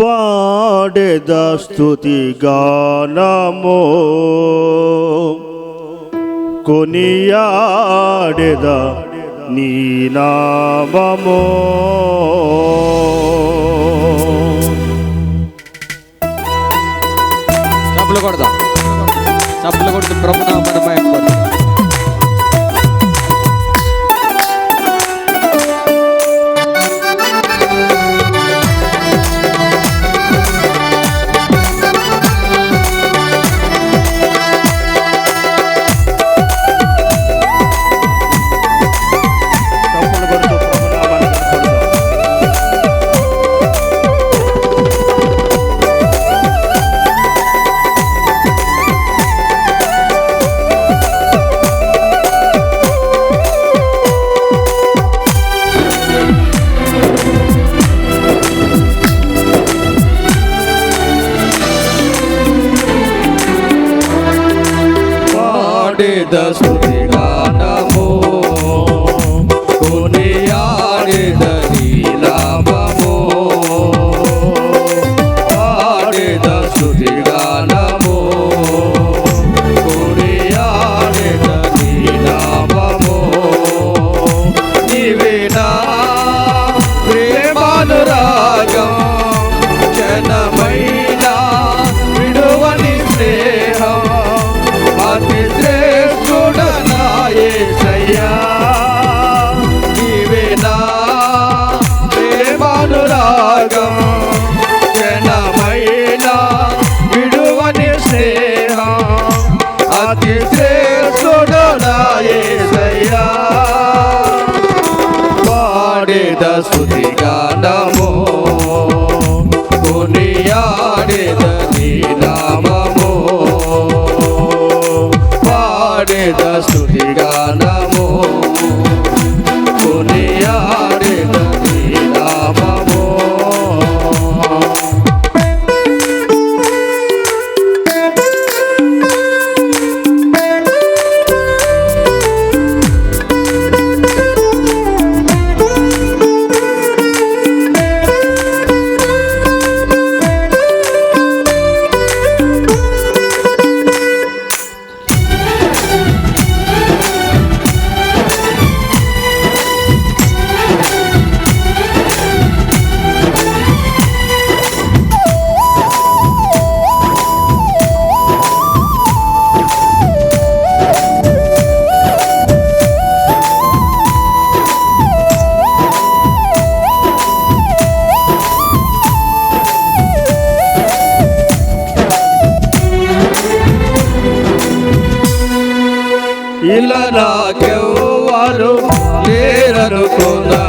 పాడేద స్థుతి గానము. కొనియాడేద నీనామో సబ్బులు చప్పులు కొడదా. చప్పులు కొడుతూ ప్రభుత్వం did the school. కొనియాడేద స్థుతి గానము ఇలా నాకెవ్వరు లేరనుకున్నా.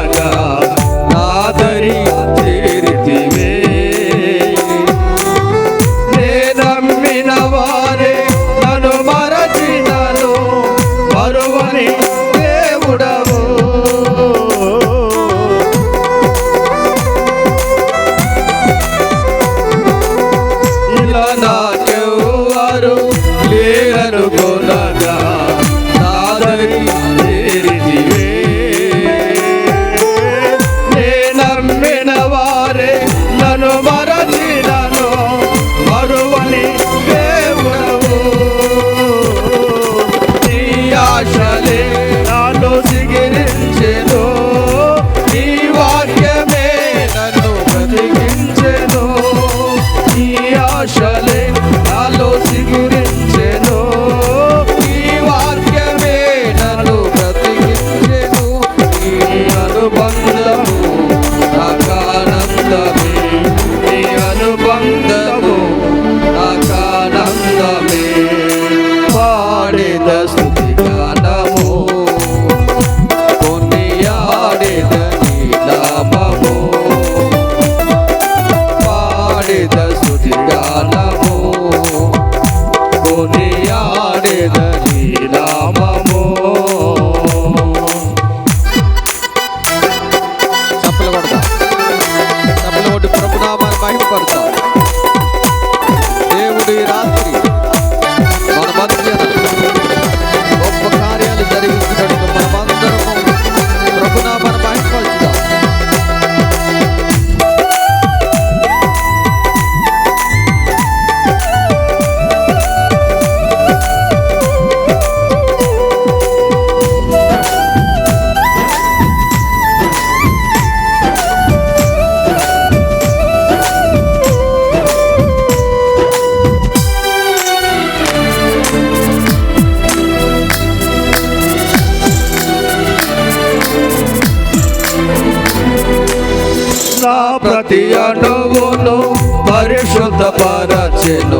రాజను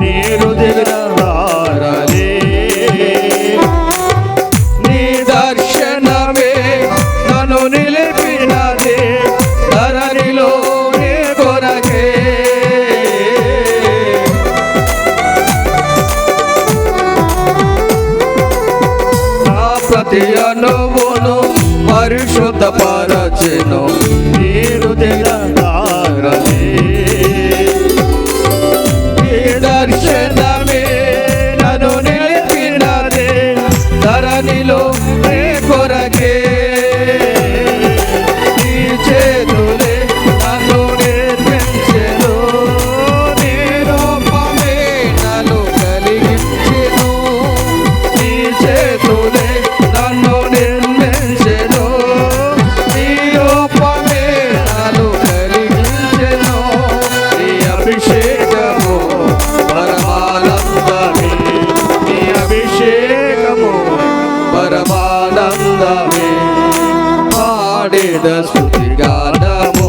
నేను దిగిన హారలే. నీ దర్శనమే నన్ను నిలిపినదే ధరణిలోనే కొరకే. నా పరిశుద్ధ పరచెను Madrigada